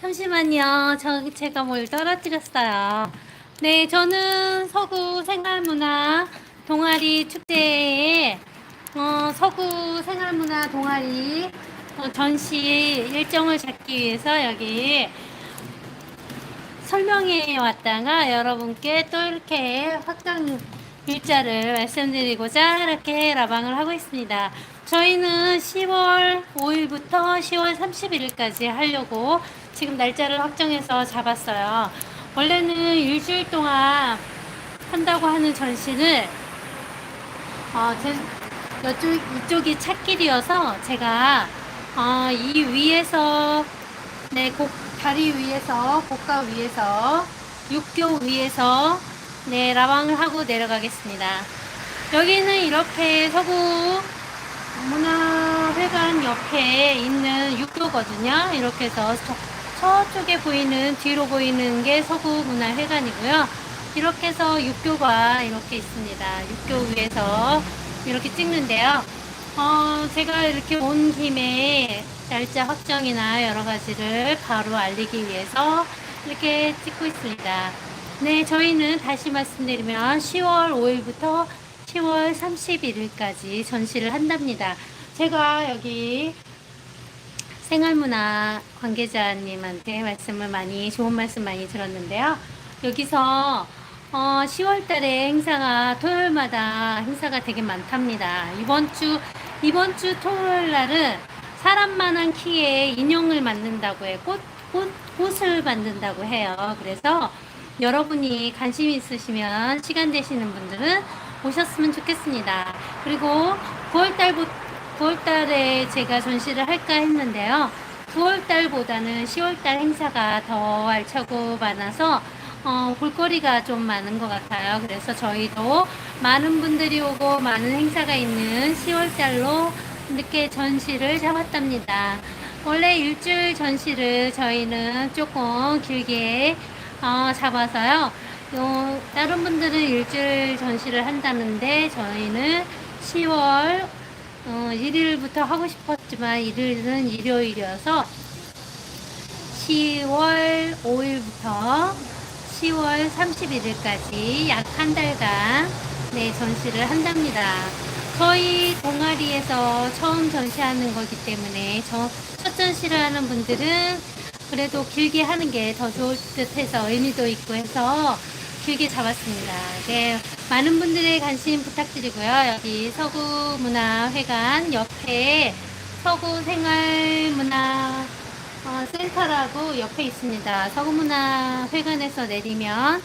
잠시만요. 저, 제가 뭘 떨어뜨렸어요. 네, 저는 서구 생활문화 동아리 축제에 어, 서구 생활문화 동아리 어, 전시 일정을 잡기 위해서 여기 설명회 왔다가 여러분께 또 이렇게 확정 일자를 말씀드리고자 이렇게 라방을 하고 있습니다. 저희는 10월 5일부터 10월 31일까지 하려고 지금 날짜를 확정해서 잡았어요. 원래는 일주일 동안 한다고 하는 전시를 어, 제, 이쪽, 이쪽이 찻길이어서 제가 어, 이 위에서 네, 곡, 다리 위에서, 고가 위에서, 육교 위에서, 네, 라방을 하고 내려가겠습니다. 여기는 이렇게 서구 문화 회관 옆에 있는 육교거든요. 이렇게 해서 저, 저쪽에 보이는, 뒤로 보이는 게 서구 문화회관이고요. 이렇게 해서 육교가 이렇게 있습니다. 육교 위에서 이렇게 찍는데요. 어, 제가 이렇게 온 김에 날짜 확정이나 여러 가지를 바로 알리기 위해서 이렇게 찍고 있습니다. 네, 저희는 다시 말씀드리면 10월 5일부터 10월 31일까지 전시를 한답니다. 제가 여기 생활문화 관계자님한테 말씀을 많이, 좋은 말씀 많이 들었는데요. 여기서 어, 10월 달에 행사가 토요일마다 행사가 되게 많답니다. 이번 주 이번 주 토요일 날은 사람만한 키에 인형을 만든다고 해. 꽃, 꽃, 꽃을 만든다고 해요. 그래서 여러분이 관심 있으시면 시간 되시는 분들은 오셨으면 좋겠습니다. 그리고 9월 달부터 9월 달에 제가 전시를 할까 했는데요. 9월 달보다는 10월 달 행사가 더 알차고 많아서 어, 볼거리가 좀 많은 것 같아요. 그래서 저희도 많은 분들이 오고 많은 행사가 있는 10월 달로 이렇게 전시를 잡았답니다. 원래 일주일 전시를 저희는 조금 길게 어, 잡아서요. 요, 다른 분들은 일주일 전시를 한다는데 저희는 10월 어, 1일부터 하고 싶었지만 1일은 일요일이어서 10월 5일부터 10월 31일까지 약 한 달간 네, 전시를 한답니다. 저희 동아리에서 처음 전시하는 거기 때문에 저, 첫 전시를 하는 분들은 그래도 길게 하는 게 더 좋을 듯 해서 의미도 있고 해서 길게 잡았습니다. 네, 많은 분들의 관심 부탁드리고요. 여기 서구문화회관 옆에 서구생활문화 어, 센터라고 옆에 있습니다. 서구문화회관에서 내리면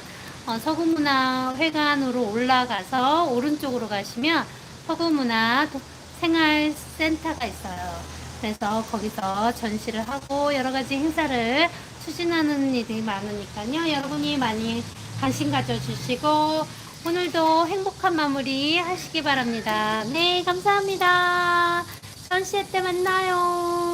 어, 서구문화회관으로 올라가서 오른쪽으로 가시면 서구문화 도- 생활센터가 있어요. 그래서 거기서 전시를 하고 여러 가지 행사를 추진하는 일이 많으니까요. 여러분이 많이 관심 가져주시고 오늘도 행복한 마무리 하시기 바랍니다. 네, 감사합니다. 전시회 때 만나요.